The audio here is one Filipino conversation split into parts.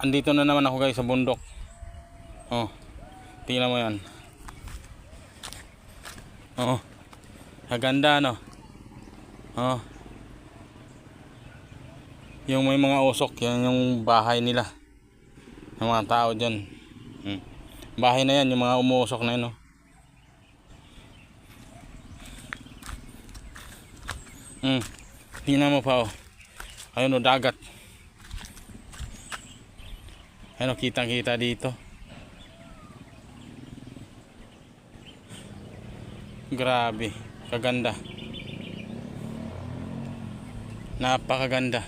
Andito na naman ako guys sa bundok. Oh. Tingnan mo 'yan. Oh. Haganda no. Oh. Yung may mga usok, yan yung bahay nila. Ng mga tao diyan. Hmm. Bahay na yan, yung mga umuusok na yun. Oh. Hmm. Tingnan mo pa oh. Ayun oh, dagat. Ayun oh, kitang kita dito. Grabe, kaganda. Napakaganda.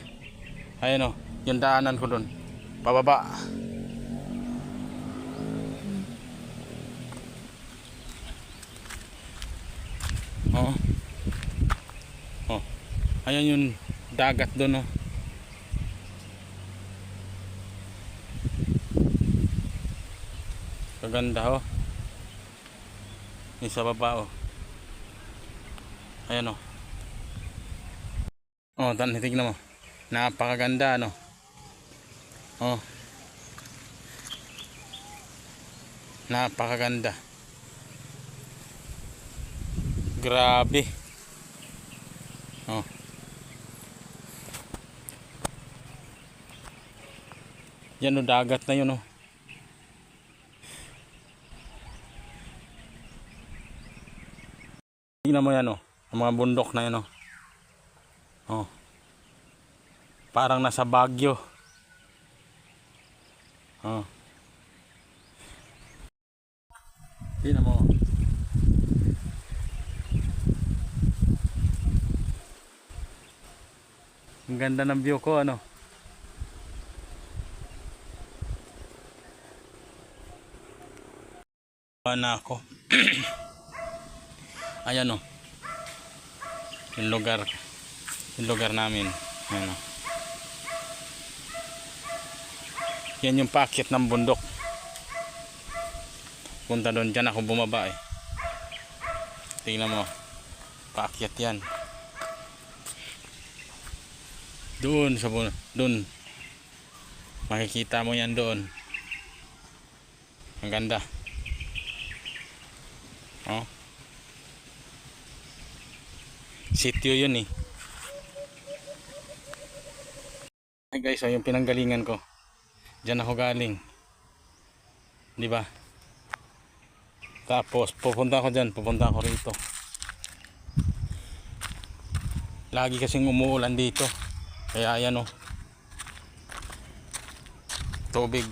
Ayun oh, yung daanan ko doon. Pababa. Oh. Oh. Ayan yung dagat doon oh. Kaganda oh. Yung sa baba oh. Ayan oh. Oh, tan tignan mo. Napakaganda ano. Oh. Napakaganda. Grabe. Oh. Yan o, dagat na yun oh. Tingnan mo yan oh. Mga bundok na yan oh. Oh. Parang nasa Baguio. Oh. Tingnan mo. Ang ganda ng view ko ano. na ako. Ayan o. Yung lugar. Yung lugar namin. Ayan o. Yan yung paakit ng bundok. Punta doon dyan ako bumaba eh. Tingnan mo. Paakyat yan. Doon sa. Doon. Makikita mo yan doon. Ang ganda. Oh. Sityo yun eh. Ay guys, oh, yung pinanggalingan ko. Diyan ako galing. Di ba? Tapos pupunta ako diyan, pupunta ako rito. Lagi kasing umuulan dito. Kaya ayan oh. Tubig.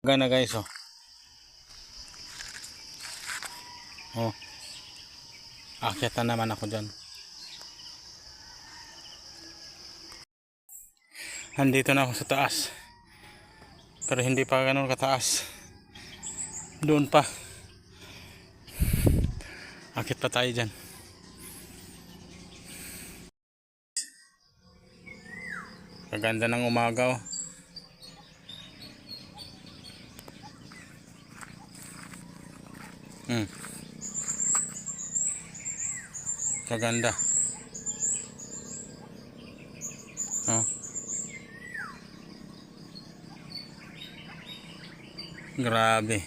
Gana guys oh. Oh. Akyat na naman ako dyan. Nandito na ako sa taas. Pero hindi pa ganun kataas. Doon pa. Akit pa tayo dyan. Kaganda ng umaga oh. Hmm. Kaganda. Oh. Grabe.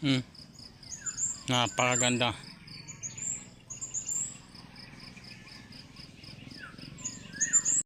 Hmm. Napakaganda.